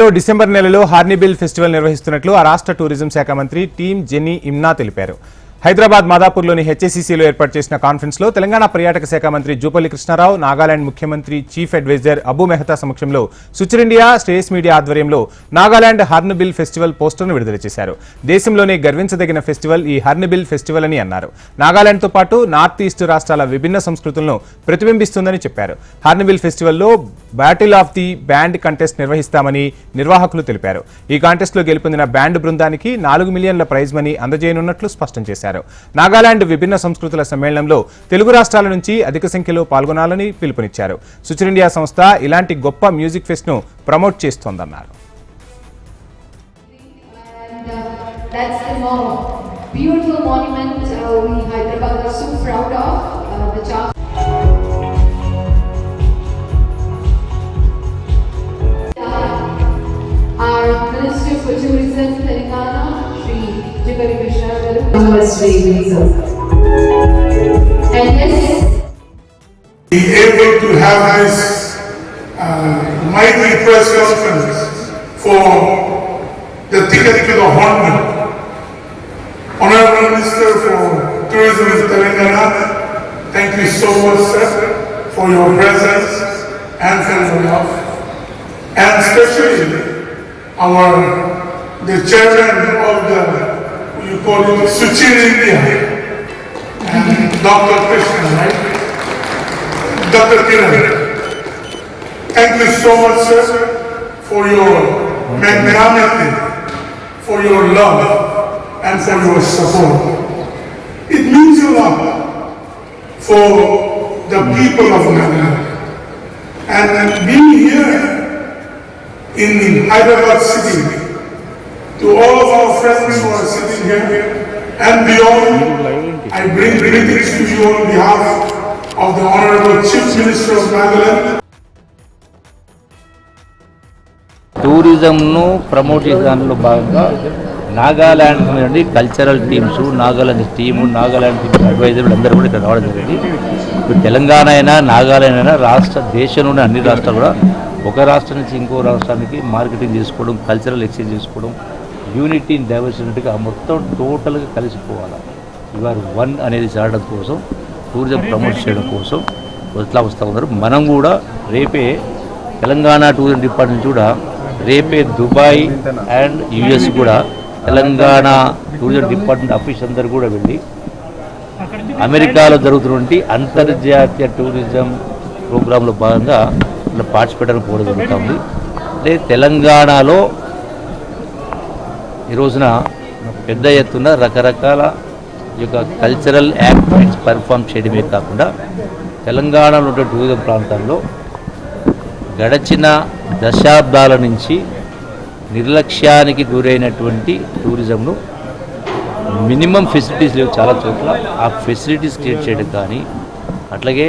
లో డిసెంబర్ నెలలో హార్నిబిల్ ఫెస్టివల్ నిర్వహిస్తున్నట్లు ఆ రాష్ట్ర టూరిజం శాఖ మంత్రి టీం జెన్నీ ఇమ్నా తెలిపారు. హైదరాబాద్ మాదాపూర్లోని హెచ్ఎస్సీసీలో ఏర్పాటు చేసిన కాన్ఫరెన్స్లో తెలంగాణ పర్యాటక శాఖ మంత్రి జూపల్లి కృష్ణారావు నాగాలాండ్ ముఖ్యమంత్రి చీఫ్ అడ్వైజర్ అబు మెహతా సమక్షంలో సుచర్ ఇండియా స్టేస్ మీడియా ఆధ్వర్యంలో నాగాలాండ్ హార్నబిల్ ఫెస్టివల్ పోస్టర్ను విడుదల చేశారు. దేశంలోనే గర్వించదగిన ఫెస్టివల్ ఈ హార్నబిల్ ఫెస్టివల్ అని అన్నారు. నాగాలాండ్తో పాటు నార్త్ ఈస్ట్ రాష్ట్రాల విభిన్న సంస్కృతులను ప్రతిబింబిస్తుందని చెప్పారు. Hornbill ఫెస్టివల్లో battle of the band contest నిర్వహిస్తామని నిర్వాహకులు తెలిపారు. ఈ కాంటెస్ట్లో గెలుపొందిన బ్యాండ్ బృందానికి నాలుగు మిలియన్ల ప్రైజ్ మనీ అందజేయనున్నట్లు స్పష్టం చేశారు. నాగాలాండ్ విభిన్న సంస్కృతుల సమ్మేళనంలో తెలుగు రాష్ట్రాల నుంచి అధిక సంఖ్యలో పాల్గొనాలని పిలుపునిచ్చారు. సుచర్ ఇండియా సంస్థ ఇలాంటి గొప్ప మ్యూజిక్ ఫెస్ట్ను ప్రమోట్ చేస్తోందన్నారు. That's the beautiful monument uh, we Hyderabad are so proud of. Uh, the Garu. And yes, be able to have this uh, mighty press conference for the ticket to the Hornbill. Honorable Minister for Tourism in Telangana, thank you so much, sir, for your presence and for your love. And especially our, the chairman of the, you call it Suchir India, and Dr. Krishna, right? Dr. Kiran, thank you so much, sir, for your magnanimity, for your love, and for your support. It means a lot for the people of Nagaland. And being here in Hyderabad city, to all of our friends who are sitting here and beyond, I bring greetings to you on behalf of the Honorable Chief Minister of Nagaland, టూరిజంను promote చేసే దానిలో భాగంగా నాగాల్యాండ్ నుండి cultural teams Nagaland team Nagaland team అడ్వైజర్లు అందరూ కూడా ఇక్కడ రావడం జరిగింది. ఇప్పుడు తెలంగాణ అయినా నాగాలాండ్ అయినా రాష్ట్ర దేశంలోని అన్ని రాష్ట్రాలు కూడా ఒక రాష్ట్రం నుంచి ఇంకో రాష్ట్రానికి మార్కెటింగ్ చేసుకోవడం కల్చరల్ ఎక్స్చేంజ్ చేసుకోవడం యూనిటీ డైవర్సిటీగా మొత్తం టోటల్గా కలిసిపోవాలి ఇవారు వన్ అనేది చాటడం కోసం టూరిజం ప్రమోట్ చేయడం కోసం ఇట్లా వస్తూ ఉన్నారు. మనం కూడా రేపే తెలంగాణ టూరిజం డిపార్ట్మెంట్ కూడా రేపే దుబాయ్ అండ్ యుఎస్ కూడా తెలంగాణ టూరిజం డిపార్ట్మెంట్ ఆఫీస్ అందరు కూడా వెళ్ళి అమెరికాలో జరుగుతున్నటువంటి అంతర్జాతీయ టూరిజం ప్రోగ్రాంలో భాగంగా ఇలా పార్టిసిపేట్ అని పోవడం జరుగుతుంది అంటే తెలంగాణలో ఈ రోజున పెద్ద ఎత్తున రకరకాల ఈ యొక్క కల్చరల్ యాక్టివిటీస్ పర్ఫామ్ చేయడమే కాకుండా తెలంగాణలో ఉండే టూరిజం ప్రాంతాల్లో గడచిన దశాబ్దాల నుంచి నిర్లక్ష్యానికి గురైనటువంటి టూరిజంను మినిమం ఫెసిలిటీస్ లేవు చాలా చోట్ల. ఆ ఫెసిలిటీస్ క్రియేట్ చేయడం కానీ అట్లాగే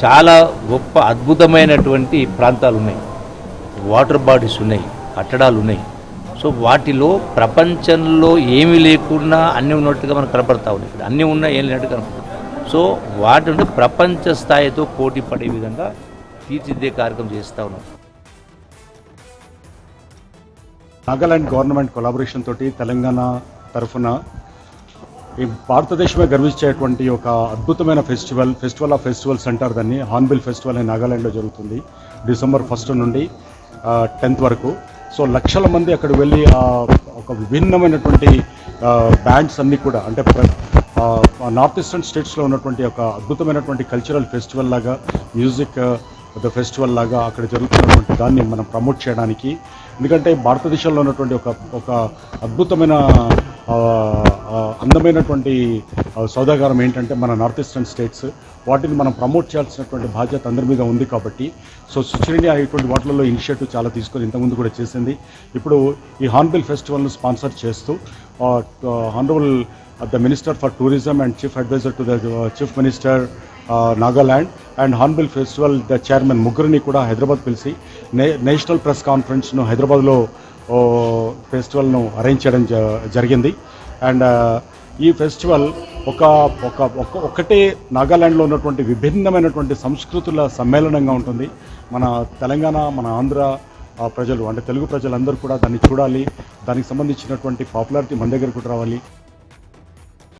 చాలా గొప్ప అద్భుతమైనటువంటి ప్రాంతాలు ఉన్నాయి. వాటర్ బాడీస్ ఉన్నాయి కట్టడాలు ఉన్నాయి. సో వాటిలో ప్రపంచంలో ఏమీ లేకుండా అన్నీ ఉన్నట్టుగా మనకు కనపడతా ఉంది. ఇక్కడ అన్నీ ఉన్నా ఏం లేనట్టు కనపడుతుంది సో వాటి నుండి ప్రపంచ స్థాయితో పోటీ పడే విధంగా తీర్చిదిద్దే కార్యక్రమం చేస్తూ ఉన్నాం. నాగాలాండ్ గవర్నమెంట్ కొలాబరేషన్ తోటి తెలంగాణ తరఫున ఈ భారతదేశమే గర్వించేటువంటి ఒక అద్భుతమైన ఫెస్టివల్ ఫెస్టివల్ ఆఫ్ ఫెస్టివల్స్ అంటారు దాన్ని హార్న్బిల్ ఫెస్టివల్ అని నాగాలాండ్లో జరుగుతుంది. డిసెంబర్ ఫస్ట్ నుండి టెన్త్ వరకు. సో లక్షల మంది అక్కడ వెళ్ళి ఒక విభిన్నమైనటువంటి బ్యాండ్స్ అన్నీ కూడా అంటే నార్త్ ఈస్టర్న్ స్టేట్స్లో ఉన్నటువంటి ఒక అద్భుతమైనటువంటి కల్చరల్ ఫెస్టివల్ లాగా మ్యూజిక్ ద ఫెస్టివల్ లాగా అక్కడ జరుగుతున్నటువంటి దాన్ని మనం ప్రమోట్ చేయడానికి. ఎందుకంటే భారతదేశంలో ఉన్నటువంటి ఒక ఒక అద్భుతమైన అందమైనటువంటి సౌదాగారం ఏంటంటే మన నార్త్ ఈస్టర్న్ స్టేట్స్ వాటిని మనం ప్రమోట్ చేయాల్సినటువంటి బాధ్యత అందరి మీద ఉంది కాబట్టి సో సుచరిణి ఇండియా వాటిలలో ఇనిషియేటివ్ చాలా తీసుకొని ఇంతకుముందు కూడా చేసింది. ఇప్పుడు ఈ హార్న్బిల్ ఫెస్టివల్ను స్పాన్సర్ చేస్తూ honourable the minister for tourism and chief advisor to the chief minister Nagaland and Hornbill festival the chairman ముగ్గురిని కూడా హైదరాబాద్ పిలిచి నే నేషనల్ ప్రెస్ కాన్ఫరెన్స్ను హైదరాబాద్లో ఫెస్టివల్ను అరేంజ్ చేయడం జ- జరిగింది. అండ్ ఈ ఫెస్టివల్ ఒక ఒక ఒక ఒకటే నాగాలాండ్లో ఉన్నటువంటి విభిన్నమైనటువంటి సంస్కృతుల సమ్మేళనంగా ఉంటుంది. మన తెలంగాణ మన ఆంధ్ర ప్రజలు అంటే తెలుగు ప్రజలందరూ కూడా దాన్ని చూడాలి. దానికి సంబంధించినటువంటి పాపులారిటీ మన దగ్గర కూడా రావాలి.